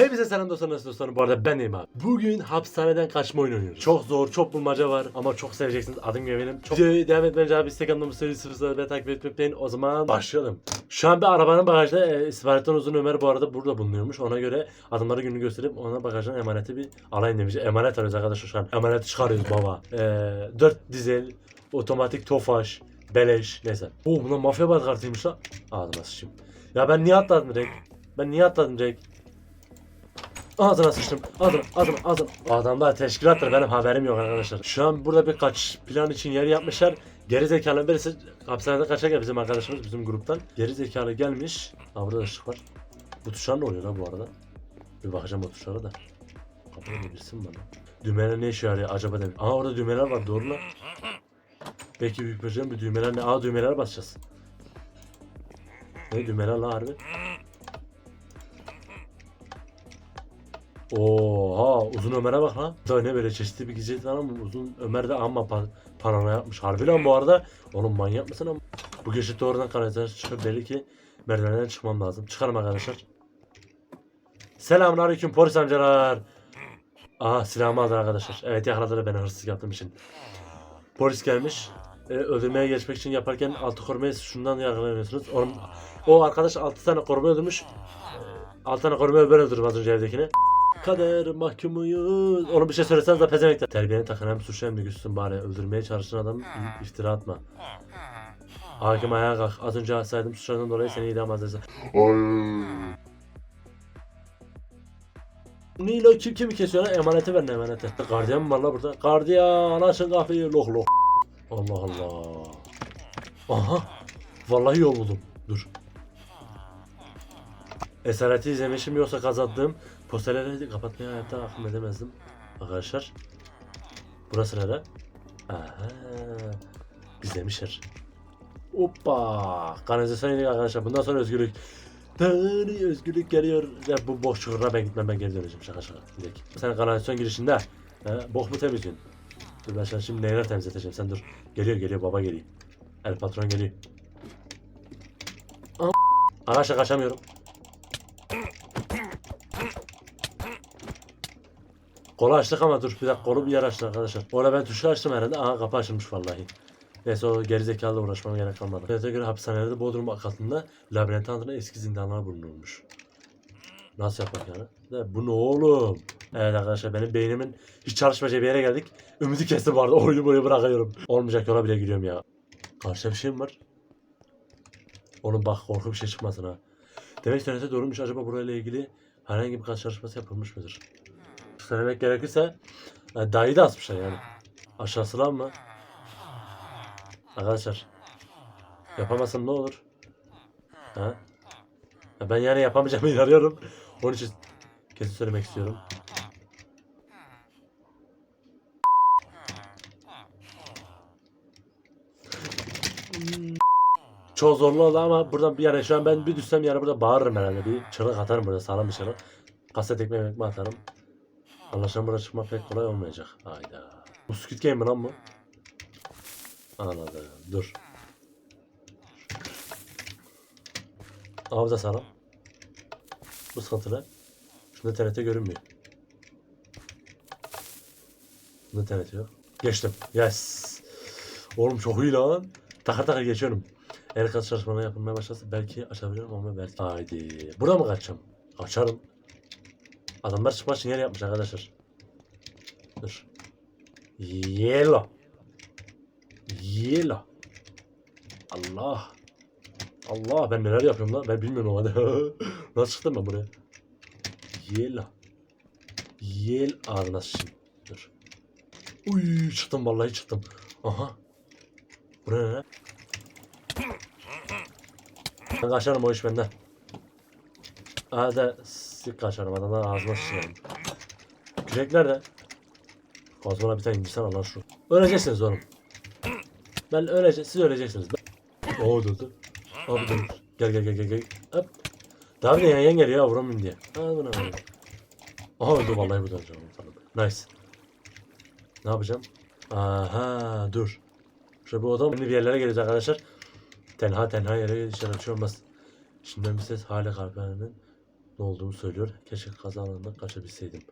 Hepinize selam dostlar nasıl dostlarım bu arada ben Neyim abi. Bugün hapishaneden kaçma oyunu oynuyoruz. Çok zor, çok bulmaca var ama çok seveceksiniz. Adım gibi benim. Çok Videoyu devam etmeden abi Instagram'da Mustafa Sıfır'da ve takip etmeyi unutmayın. O zaman başlayalım. Şu an bir arabanın bagajda e, İstihbarattan Uzun Ömer bu arada burada bulunuyormuş. Ona göre adımları günü gösterip ona bagajdan emaneti bir alayım demiş. Emanet arıyoruz arkadaşlar şu an. Emanet çıkarıyoruz baba. E, 4 dizel, otomatik tofaş, beleş neyse. Oo buna mafya bad kartıymış lan. Ağzıma sıçayım. Ya ben niye atladım direkt? Ben niye atladım direkt? Ağzına sıçtım. Ağzına, ağzına, ağzına. Adamlar teşkilattır benim haberim yok arkadaşlar. Şu an burada bir kaç plan için yer yapmışlar. Geri zekalı birisi hapishanede kaçarken bizim arkadaşımız bizim gruptan. Geri zekalı gelmiş. Ha burada ışık var. Bu tuşlar ne oluyor lan bu arada? Bir bakacağım o tuşlara da. Kapıda var lan? Düğmeler ne işe yarıyor acaba demiş. Aa orada düğmeler var doğru lan. Belki büyük bir düğmeler ne? Aa düğmeler basacağız. Ne düğmeler lan harbi? Oha uzun Ömer'e bak lan. Da ne böyle çeşitli bir gizli var ama uzun Ömer de amma pa paranoya yapmış. Harbi lan bu arada. Oğlum manyak mısın ama? Bu gece doğrudan kanalizasyona çıkıp belli ki merdivenden çıkmam lazım. Çıkarım arkadaşlar. Selamun aleyküm polis amcalar. Aha silahımı aldı arkadaşlar. Evet yakaladılar beni hırsız yaptığım için. Polis gelmiş. Ee, öldürmeye geçmek için yaparken altı korumayı şundan yakalanıyorsunuz. Onun, o arkadaş altı tane koruma öldürmüş. Altı tane korumayı ben öldürdüm az önce evdekini. Kader mahkumuyuz. Onu bir şey söyleseniz de pezemekler. Terbiyeni takın hem suçlu hem de güçsüzsün bari. Öldürmeye çalıştığın adam iftira atma. Hakim ayağa kalk. Az önce hastaydım suçlarından dolayı seni idam edeceğiz. Nilo kim kimi kesiyor lan? Emaneti ver ne emaneti. Gardiyan mı var la burada? Gardiyan açın kapıyı. Loh loh. Allah Allah. Aha. Vallahi yol buldum. Dur. Esareti izlemişim yoksa kazandığım posterleri kapatmaya hayatta aklım edemezdim. Arkadaşlar. Burası nere? Aha. Gizlemişler. Hoppa. Kanalizasyon yedik arkadaşlar. Bundan sonra özgürlük. Tani özgürlük geliyor. Ya bu boş çukuruna ben gitmem ben geri döneceğim şaka şaka. Gidelim. Sen kanalizasyon girişinde. He, bok mu temizliyorsun? Dur ben şimdi neler temizleteceğim sen dur. Geliyor geliyor baba geliyor. El patron geliyor. Arkadaşlar kaçamıyorum. Kolu açtık ama dur bir dakika kolu bir yer açtı arkadaşlar. Orada ben tuşu açtım herhalde. Aha kapı açılmış vallahi. Neyse o gerizekalı uğraşmama gerek kalmadı. Devlete göre hapishanelerde Bodrum katında labirent altında eski zindanlar bulunurmuş. Nasıl yapmak yani? Bu ne oğlum? Evet arkadaşlar benim beynimin hiç çalışmayacağı bir yere geldik. Ümidi kestim arada oyunu buraya bırakıyorum. Olmayacak yola bile giriyorum ya. Karşıda bir şey mi var? Oğlum bak korku bir şey çıkmasın ha. Demek TRT doğruymuş acaba burayla ilgili herhangi bir kaç çalışması yapılmış mıdır? Söylemek gerekirse e, dayı da asmışlar yani. Aşağısı lan mı? Arkadaşlar yapamazsam ne olur? Ha? Ya ben yani yapamayacağımı inanıyorum. Onun için kesin söylemek istiyorum. Çok zorlu oldu ama buradan bir yani şu an ben bir düşsem yani burada bağırırım herhalde. Bir çığlık atarım burada sağlam bir çığlık. Kaset ekmek ekmek atarım. Anlaşılan burada çıkmak pek kolay olmayacak. Hayda. Bu Squid Game mi lan bu? Anladım. Dur. Abi da sağlam. Bu sıkıntılı. Şunda TRT görünmüyor. Bunda TRT yok. Geçtim. Yes. Oğlum çok iyi lan. Takır takır geçiyorum. Eğer kaç çalışmalar yapılmaya başlarsa belki açabilirim ama belki. Haydi. Burada mı kaçacağım? Kaçarım. Adamlar çıkmak için yer yapmış arkadaşlar. Dur. Yellow. Yellow. Allah. Allah ben neler yapıyorum lan ben bilmiyorum hadi. Nasıl çıktım ben buraya? Yel. Yel ağzına sıçayım. Dur. Uy çıktım vallahi çıktım. Aha. Buraya ne? Ben kaçarım o iş benden. Hadi sık kaçarım adamlar ağzıma sıçrayım. Kürekler de. Kozmana bir tane indirsen Allah şu. Öleceksiniz oğlum. Ben öleceğim. Siz öleceksiniz. Ben... Oo durdu. Abi dur. Gel gel gel gel gel. Hop. Daha bir de yan yan geliyor ya vuramayayım diye. Al buna buna. Aha öldü vallahi bu döneceğim. Tamam. Nice. Ne yapacağım? Aha dur. Şöyle bu odam şimdi bir yerlere geliyoruz arkadaşlar. Tenha tenha yere dışarı açıyor olmaz. Şimdiden bir ses hala kalbinin ne olduğumu söylüyor. Keşke kaza alanından kaçabilseydim.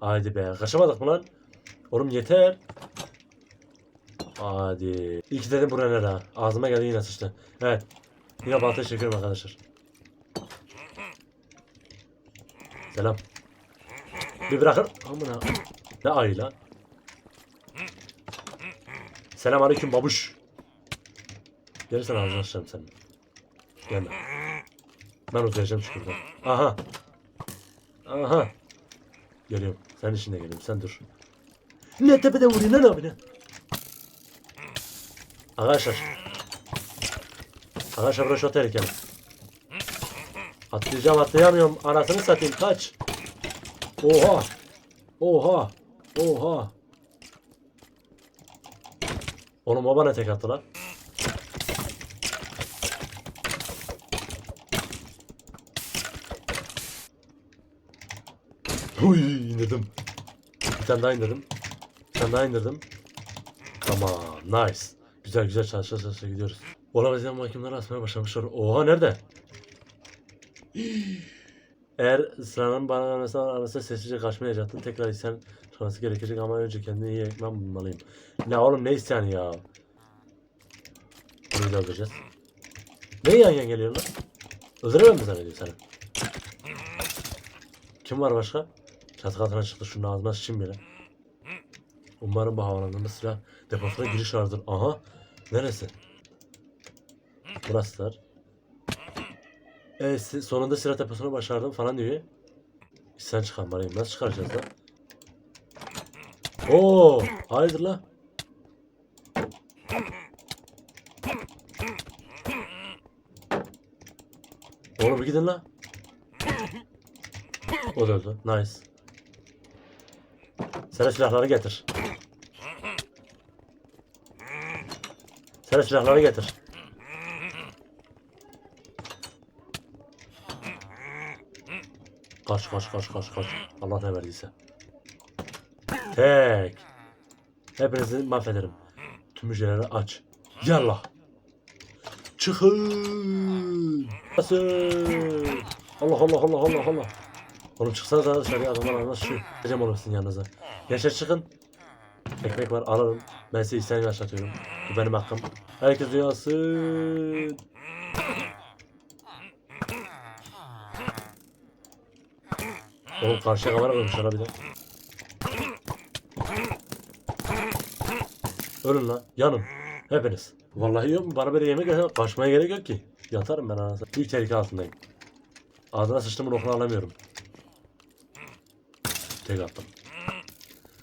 Haydi be kaçamadık mı lan? Oğlum yeter. Hadi. İlk dedim buraya ne ha? Ağzıma geldi yine sıçtı. Evet. Yine baltayı çekiyorum arkadaşlar. Selam. Bir bırakın. Amına. Ne ayı lan? Selam aleyküm babuş. Gelirsen ağzını açarım senin. Gelme. Ben uzayacağım şuradan. Aha. Aha. Geliyorum. Sen içinde geliyorum. Sen dur. Ne tepede vuruyor lan abi ne? Arkadaşlar. Arkadaşlar burası çok tehlikeli. Atlayacağım atlayamıyorum. Anasını satayım kaç. Oha. Oha. Oha. Oğlum o bana tek attı lan. Huy indirdim. Bir tane daha indirdim. Bir tane daha indirdim. Tamam nice. Güzel güzel çalışa çalışa gidiyoruz. Olabilen mahkumları asmaya başlamışlar. Oha nerede? Eğer sıranın bana gelmesinden arasında sessizce kaçmayacaktın. Tekrar isyan sonrası gerekecek ama önce kendini iyi ekmem bulmalıyım. Ne oğlum ne isyanı ya? Bunu da öldüreceğiz. Ne yan yan geliyor lan? Öldüremem mi zannediyor seni? Kim var başka? Çatı katına çıktı şunun ağzına sıçayım bile. Umarım bu havalandırma silah deposuna giriş vardır. Aha. Neresi? Burasılar. Evet sonunda silah deposunu başardım falan diyor. Sen çıkan bari nasıl çıkaracağız lan? Oo, hayırdır lan? Oğlum bir gidin lan. O da öldü. Nice. Sen de silahları getir. Sen de silahları getir. Kaç kaç kaç kaç kaç. Allah ne verdiyse. Tek. Hepinizi mahvederim. Tüm hücreleri aç. Yallah. Çıkın. Nasıl? Allah Allah Allah Allah Allah. Oğlum çıksana daha dışarıya adamlar anlar şu. Gideceğim oğlum sizin yanınıza. Gençler çıkın. Ekmek var alırım. Ben size isyan başlatıyorum. Bu benim hakkım. Herkes uyansın. Oğlum karşıya kamera koymuşlar bir de. Ölün lan. Yanın. Hepiniz. Vallahi yok mu? Bana böyle yemek yesen kaçmaya gerek yok ki. Yatarım ben anasını. Büyük tehlike altındayım. Ağzına sıçtımın okunu alamıyorum. Tek attım.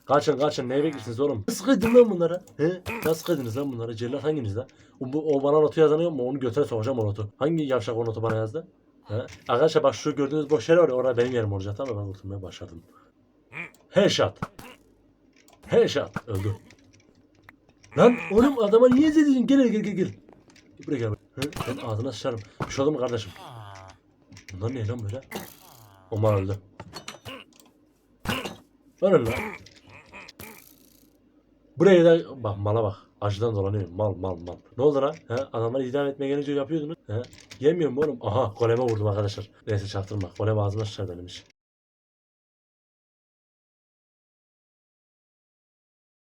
Kaçın kaçın neye bekliyorsunuz oğlum? Nasıl kıydın lan bunlara? He? Nasıl kıydınız lan bunlara? Cellat hanginiz lan? O, bu- o bana notu yazan yok mu? Onu götüre sokacağım o notu. Hangi yavşak o notu bana yazdı? He? Arkadaşlar bak şu gördüğünüz boş yer var ya orada benim yerim olacak tamam? Ben kurtulmaya başladım. Headshot. Headshot. Öldü. Lan oğlum adama niye zediyorsun? Gel gel gel gel. Buraya gel. He? Ben ağzına sıçarım. Bir şey oldu mu kardeşim? Bunlar ne lan böyle? Omar öldü. Ölün lan. Buraya da bak mala bak. Acıdan dolanıyor. Mal mal mal. Ne oldu lan? He? Adamları idam etmeye gelince yapıyordunuz. He? Yemiyorum oğlum. Aha goleme vurdum arkadaşlar. Neyse çaktırma. Golem ağzıma sıçar benim iş.